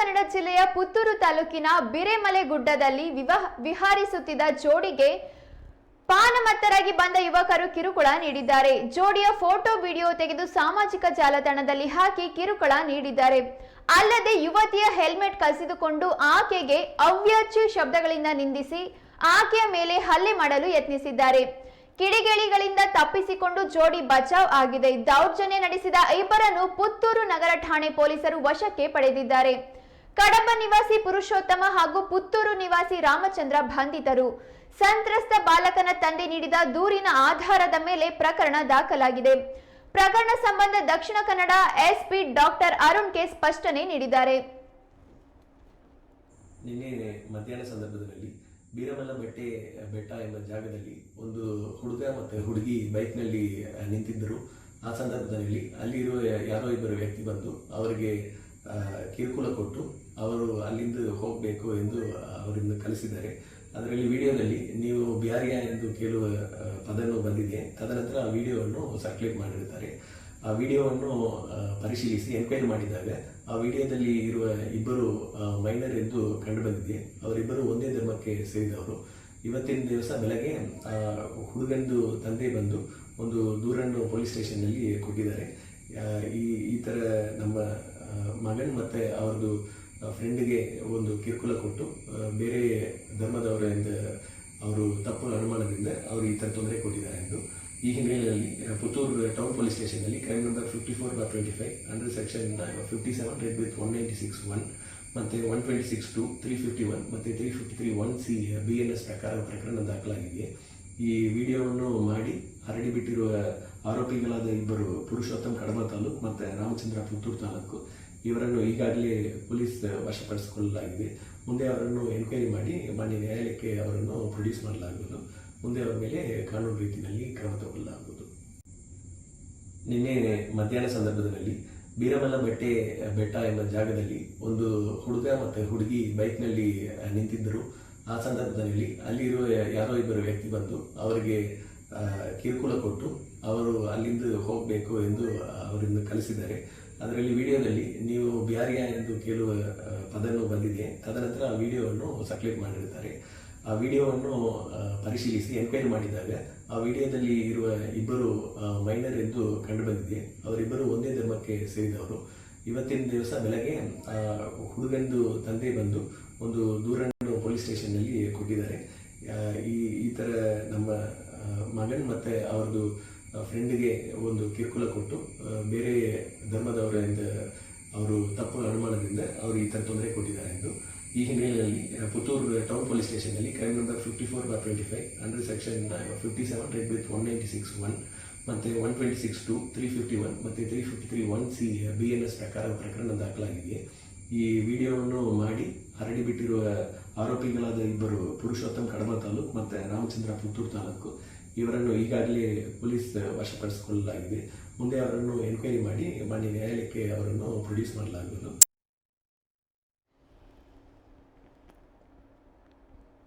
ಕನ್ನಡ ಜಿಲ್ಲೆಯ ಪುತ್ತೂರು ತಾಲೂಕಿನ ಬಿರೆಮಲೆ ಗುಡ್ಡದಲ್ಲಿ ವಿವಾಹ ವಿಹಾರಿಸುತ್ತಿದ್ದ ಜೋಡಿಗೆ ಪಾನಮತ್ತರಾಗಿ ಬಂದ ಯುವಕರು ಕಿರುಕುಳ ನೀಡಿದ್ದಾರೆ. ಜೋಡಿಯ ಫೋಟೋ, ವಿಡಿಯೋ ತೆಗೆದು ಸಾಮಾಜಿಕ ಜಾಲತಾಣದಲ್ಲಿ ಹಾಕಿ ಕಿರುಕುಳ ನೀಡಿದ್ದಾರೆ. ಅಲ್ಲದೆ ಯುವತಿಯ ಹೆಲ್ಮೆಟ್ ಕಸಿದುಕೊಂಡು ಆಕೆಗೆ ಅವ್ಯಾಚ್ಯ ಶಬ್ದಗಳಿಂದ ನಿಂದಿಸಿ ಆಕೆಯ ಮೇಲೆ ಹಲ್ಲೆ ಮಾಡಲು ಯತ್ನಿಸಿದ್ದಾರೆ. ಕಿಡಿಗೇಡಿಗಳಿಂದ ತಪ್ಪಿಸಿಕೊಂಡು ಜೋಡಿ ಬಚಾವ್ ಆಗಿದೆ. ದೌರ್ಜನ್ಯ ನಡೆಸಿದ ಇಬ್ಬರನ್ನು ಪುತ್ತೂರು ನಗರ ಠಾಣೆ ಪೊಲೀಸರು ವಶಕ್ಕೆ ಪಡೆದಿದ್ದಾರೆ. ಕಡಬ ನಿವಾಸಿ ಪುರುಷೋತ್ತಮ ಹಾಗೂ ಪುತ್ತೂರು ನಿವಾಸಿ ರಾಮಚಂದ್ರ ಬಂಧಿತರು. ಸಂತ್ರಸ್ತ ಬಾಲಕನ ತಂದೆ ನೀಡಿದ ದೂರಿನ ಆಧಾರದ ಮೇಲೆ ಪ್ರಕರಣ ದಾಖಲಾಗಿದೆ. ಪ್ರಕರಣ ಸಂಬಂಧ Dakshina Kannada SP doctor Arun K ಸ್ಪಷ್ಟನೆ ನೀಡಿದ್ದಾರೆ. ನಿನ್ನೆ ಮಧ್ಯಾಹ್ನ ಸಂದರ್ಭದಲ್ಲಿ ಬೀರಮಲ್ಲ ಬೆಟ್ಟೆ, ಬೆಟ್ಟ ಎಂಬ ಜಾಗದಲ್ಲಿ ಒಂದು ಹುಡುಗ ಮತ್ತು ಹುಡುಗಿ ಬೈಕ್ನಲ್ಲಿ ನಿಂತಿದ್ದರು. ಆ ಸಂದರ್ಭದಲ್ಲಿ ಅಲ್ಲಿರುವ ಯಾರೋ ಇಬ್ಬರು ವ್ಯಕ್ತಿ ಬಂದು ಅವರಿಗೆ ಕಿರುಕುಳ ಕೊಟ್ಟು ಅವರು ಅಲ್ಲಿಂದ ಹೋಗಬೇಕು ಎಂದು ಅವರಿಂದ ಕಲಿಸಿದ್ದಾರೆ. ಅದರಲ್ಲಿ ವಿಡಿಯೋದಲ್ಲಿ ನೀವು ಬ್ಯಾರಿಯಾ ಎಂದು ಕೇಳುವ ಆ, ಪದನು ಬಂದಿದೆ. ತದನಂತರ ಆ ವಿಡಿಯೋವನ್ನು ಸರ್ಕ್ಯುಲೇಟ್ ಮಾಡಿರುತ್ತಾರೆ. ಆ ವಿಡಿಯೋವನ್ನು ಪರಿಶೀಲಿಸಿ ಎನ್ಕ್ವೈರಿ ಮಾಡಿದಾಗ ಆ ವಿಡಿಯೋದಲ್ಲಿ ಇರುವ ಇಬ್ಬರು ಮೈನರ್ ಎಂದು ಕಂಡುಬಂದಿದೆ. ಅವರಿಬ್ಬರು ಒಂದೇ ಧರ್ಮಕ್ಕೆ ಸೇರಿದವರು. ಇವತ್ತಿನ ದಿವಸ ಬೆಳಗ್ಗೆ ಹುಡುಗಂದು ತಂದೆ ಬಂದು ಒಂದು ದೂರನ್ನು ಪೊಲೀಸ್ ಸ್ಟೇಷನ್ನಲ್ಲಿ ಕೊಟ್ಟಿದ್ದಾರೆ. ಈ ಈ ಥರ ನಮ್ಮ ಮಗನ್ ಮತ್ತು ಅವ್ರದ್ದು ಫ್ರೆಂಡ್ಗೆ ಒಂದು ಕಿರುಕುಲ ಕೊಟ್ಟು ಬೇರೆ ಧರ್ಮದವರಿಂದ ಅವರು ತಪ್ಪು ಅನುಮಾನದಿಂದ ಅವರು ಈ ಥರ ತೊಂದರೆ ಕೊಟ್ಟಿದ್ದಾರೆ ಎಂದು. ಈ ಹಿನ್ನೆಲೆಯಲ್ಲಿ Puttur town police ಸ್ಟೇಷನ್ನಲ್ಲಿ crime number fifty four by twenty five under section fifty seven red with one ninety six one ಮತ್ತು one twenty six two three fifty one ಮತ್ತು three fifty three one C B N S ಪ್ರಕಾರ ಪ್ರಕರಣ ದಾಖಲಾಗಿದೆ. ಈ ವಿಡಿಯೋವನ್ನು ಮಾಡಿ ಹರಡಿ ಬಿಟ್ಟಿರುವ ಆರೋಪಿಗಳಾದ ಇಬ್ಬರು ಪುರುಷೋತ್ತಮ್ ಕಡಬ ತಾಲೂಕು ಮತ್ತು ರಾಮಚಂದ್ರ ಪುತ್ತೂರು ತಾಲೂಕು. ಇವರನ್ನು ಈಗಾಗಲೇ ಪೊಲೀಸ್ ವಶಪಡಿಸಿಕೊಳ್ಳಲಾಗಿದೆ. ಮುಂದೆ ಅವರನ್ನು ಎನ್ಕ್ವೈರಿ ಮಾಡಿ, ಮಾನ್ಯ ನ್ಯಾಯಾಲಯಕ್ಕೆ ಅವರನ್ನು ಪ್ರೊಡ್ಯೂಸ್ ಮಾಡಲಾಗುವುದು. ಮುಂದೆ ಅವರ ಮೇಲೆ ಕಾನೂನು ರೀತಿಯಲ್ಲಿ ಕ್ರಮ ತಗೊಳ್ಳಲಾಗುವುದು. ನಿನ್ನೆ ಮಧ್ಯಾಹ್ನ ಸಂದರ್ಭದಲ್ಲಿ ಬೀರಮಲ್ಲ ಬೆಟ್ಟೆ ಬೆಟ್ಟ ಎಂಬ ಜಾಗದಲ್ಲಿ ಒಂದು ಹುಡುಗ ಮತ್ತು ಹುಡುಗಿ ಬೈಕ್ನಲ್ಲಿ ನಿಂತಿದ್ದರು. ಆ ಸಂದರ್ಭದಲ್ಲಿ ಅಲ್ಲಿರುವ ಯಾರೋ ಇಬ್ಬರು ವ್ಯಕ್ತಿ ಬಂದು ಅವರಿಗೆ ಕಿರುಕುಳ ಕೊಟ್ಟು ಅವರು ಅಲ್ಲಿಂದ ಹೋಗಬೇಕು ಎಂದು ಅವರಿಂದ ಕಲಿಸಿದ್ದಾರೆ ಅದರಲ್ಲಿ ವಿಡಿಯೋದಲ್ಲಿ ನೀವು ಬ್ಯಾರಿಯಾ ಎಂದು ಕೇಳುವ ಪದನು ಬಂದಿದೆ. ತದನಂತರ ಆ ವಿಡಿಯೋವನ್ನು ಸಕ್ಲೇಟ್ ಮಾಡಿರ್ತಾರೆ ಆ ವಿಡಿಯೋವನ್ನು ಪರಿಶೀಲಿಸಿ ಎನ್ಕ್ವೈರಿ ಮಾಡಿದಾಗ ಆ ವಿಡಿಯೋದಲ್ಲಿ ಇರುವ ಇಬ್ಬರು ಮೈನರ್ ಎಂದು ಕಂಡುಬಂದಿದೆ. ಅವರಿಬ್ಬರು ಒಂದೇ ಧರ್ಮಕ್ಕೆ ಸೇರಿದವರು. ಇವತ್ತಿನ ದಿವಸ ಬೆಳಗ್ಗೆ ಹುಡುಗಂದು ತಂದೆ ಬಂದು ಒಂದು ದೂರನ್ನು ಪೊಲೀಸ್ ಸ್ಟೇಷನ್ನಲ್ಲಿ ಕೊಟ್ಟಿದ್ದಾರೆ. ಈ ಈ ಥರ ನಮ್ಮ ಮಗನ್ ಮತ್ತು ಅವ್ರದ್ದು ಫ್ರೆಂಡ್ಗೆ ಒಂದು ಕಿರುಕುಳ ಕೊಟ್ಟು ಬೇರೆ ಧರ್ಮದವರಿಂದ ಅವರು ತಪ್ಪು ಅನುಮಾನದಿಂದ ಅವರು ಈ ಥರ ತೊಂದರೆ ಕೊಟ್ಟಿದ್ದಾರೆ ಎಂದು. ಈ ಹಿನ್ನೆಲೆಯಲ್ಲಿ Puttur town police ಸ್ಟೇಷನ್ನಲ್ಲಿ crime number fifty four by twenty five under section fifty seven red with one ninety six one ಮತ್ತು one twenty six two three fifty one ಮತ್ತು three fifty three one C B N S ಪ್ರಕಾರ ಪ್ರಕರಣ ದಾಖಲಾಗಿದೆ. ಈ ವಿಡಿಯೋವನ್ನು ಮಾಡಿ ಹರಡಿ ಬಿಟ್ಟಿರುವ ಆರೋಪಿಗಳಾದ ಇಬ್ಬರು ಪುರುಷೋತ್ತಮ್ ಕಡಮ ತಾಲೂಕು ಮತ್ತು ರಾಮಚಂದ್ರ ಪುತ್ತೂರು ತಾಲೂಕು. ಇವರನ್ನು ಈಗಾಗಲೇ ಪೊಲೀಸ್ ವಶಪಡಿಸಿಕೊಳ್ಳಲಾಗಿದೆ. ಮುಂದೆ ಅವರನ್ನು ಎನ್ಕ್ವೈರಿ ಮಾಡಿ ಮಾನ್ಯ ನ್ಯಾಯಾಲಯಕ್ಕೆ ಅವರನ್ನು ಪ್ರೊಡ್ಯೂಸ್ ಮಾಡಲಾಗುವುದು.